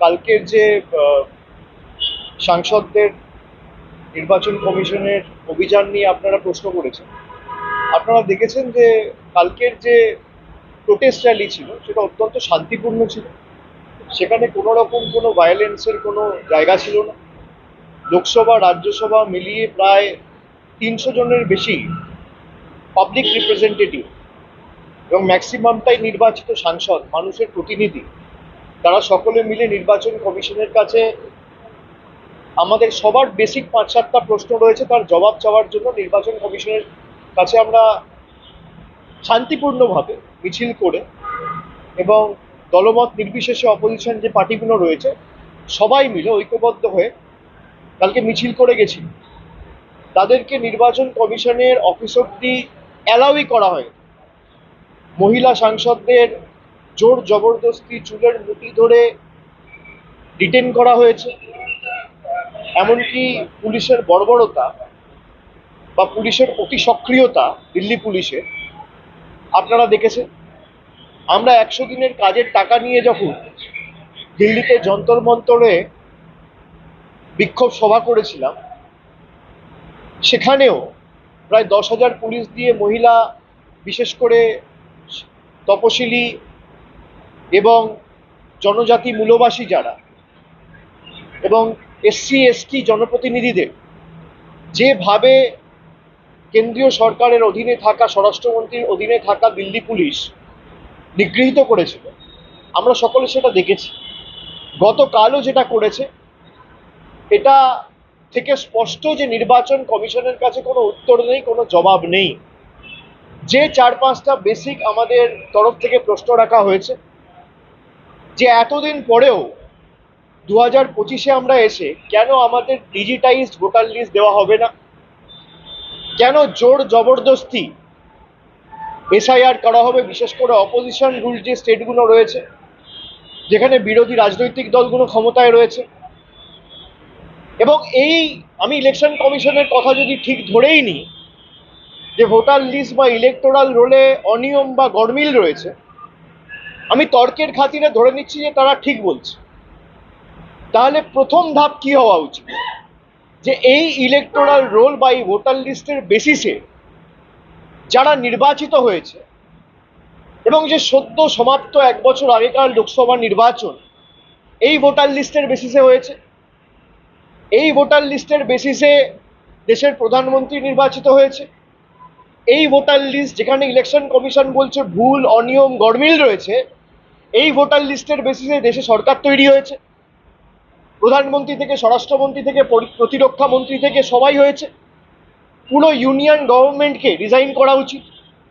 কালকের যে সাংসদদের নির্বাচন কমিশনের অভিযান নিয়ে আপনারা প্রশ্ন করেছেন। আপনারা দেখেছেন যে কালকের যে প্রোটেস্ট র্যালি ছিল, সেটা অত্যন্ত শান্তিপূর্ণ ছিল। সেখানে কোনো রকম কোনো ভায়োলেন্সের কোনো জায়গা ছিল না। লোকসভা, রাজ্যসভা মিলিয়ে প্রায় তিনশো জনের বেশি পাবলিক রিপ্রেজেন্টেটিভ এবং ম্যাক্সিমামটাই নির্বাচিত সাংসদ, মানুষের প্রতিনিধি তারা সকলে মিলে নির্বাচন কমিশনের কাছে আমাদের সবার বেসিক পাঁচ সাতটা প্রশ্ন রয়েছে, তার জবাব চাওয়ার জন্য নির্বাচন কমিশনের কাছে আমরা শান্তিপূর্ণভাবে মিছিল করে এবং দলমত নির্বিশেষে অপোজিশন যে পার্টিগুলো রয়েছে, সবাই মিলে ঐক্যবদ্ধ হয়ে কালকে মিছিল করে গেছি। তাদেরকে নির্বাচন কমিশনের অফিস অব্দি অ্যালাউই করা হয় মহিলা সাংসদদের জোর জবরদস্তি চুলের মুঠি ধরে ডিটেন করা হয়েছে। এমনকি পুলিশের বর্বরতা বা পুলিশের অতি সক্রিয়তা দিল্লি পুলিশের আপনারা দেখেছেন। আমরা একশো দিনের কাজের টাকা নিয়ে যখন দিল্লিতে যন্তর মন্তরে বিক্ষোভ সভা করেছিলাম, সেখানেও প্রায় দশ হাজার পুলিশ দিয়ে মহিলা, বিশেষ করে তপশিলি এবং জনজাতি মূলবাসী যারা এবং এসসি, এসটি জনপ্রতিনিধিদের, যেভাবে কেন্দ্রীয় সরকারের অধীনে থাকা, স্বরাষ্ট্রমন্ত্রীর অধীনে থাকা দিল্লি পুলিশ নিগৃহীত করেছিল, আমরা সকলে সেটা দেখেছি। গতকালও যেটা করেছে, এটা থেকে স্পষ্ট যে নির্বাচন কমিশনের কাছে কোনো উত্তর নেই, কোনো জবাব নেই। যে চার পাঁচটা বেসিক আমাদের তরফ থেকে প্রশ্ন রাখা হয়েছে যে এতদিন পরেও দু হাজার পঁচিশে আমরা এসে কেন আমাদের ডিজিটাইজড ভোটার লিস্ট দেওয়া হবে না? কেন জোর জবরদস্তি এসআইআর করা হবে? বিশেষ করে অপোজিশন রুল যে স্টেটগুলো রয়েছে, যেখানে বিরোধী রাজনৈতিক দলগুলো ক্ষমতায় রয়েছে। এবং এই আমি ইলেকশন কমিশনের কথা যদি ঠিক ধরেই নিই, যে ভোটার লিস্ট বা ইলেকটোরাল রোলে অনিয়ম বা গরমিল রয়েছে আমি তর্কের খাতিরে ধরে নিচ্ছি যে তারা ঠিক বলছে। তাহলে প্রথম ধাপ কি হওয়া উচিত? যে এই ইলেকটোরাল রোল বা এই ভোটার লিস্টের বেসিসে যারা নির্বাচিত হয়েছে এবং যে সদ্য সমাপ্ত এক বছর আগেকার লোকসভা নির্বাচন এই ভোটার লিস্টের বেসিসে হয়েছে। এই ভোটার লিস্টের বেসিসে দেশের প্রধানমন্ত্রী নির্বাচিত হয়েছে। এই ভোটার লিস্ট যেখানে ইলেকশন কমিশন বলছে ভুল, অনিয়ম গরমিল রয়েছে এই ভোটার লিস্টের বেসিসে দেশে সরকার তৈরি হয়েছে। প্রধানমন্ত্রী থেকে, স্বরাষ্ট্রমন্ত্রী থেকে প্রতিরক্ষা মন্ত্রী থেকে সবাই হয়েছে। পুরো ইউনিয়ন গভর্নমেন্টকে রিজাইন করা উচিত।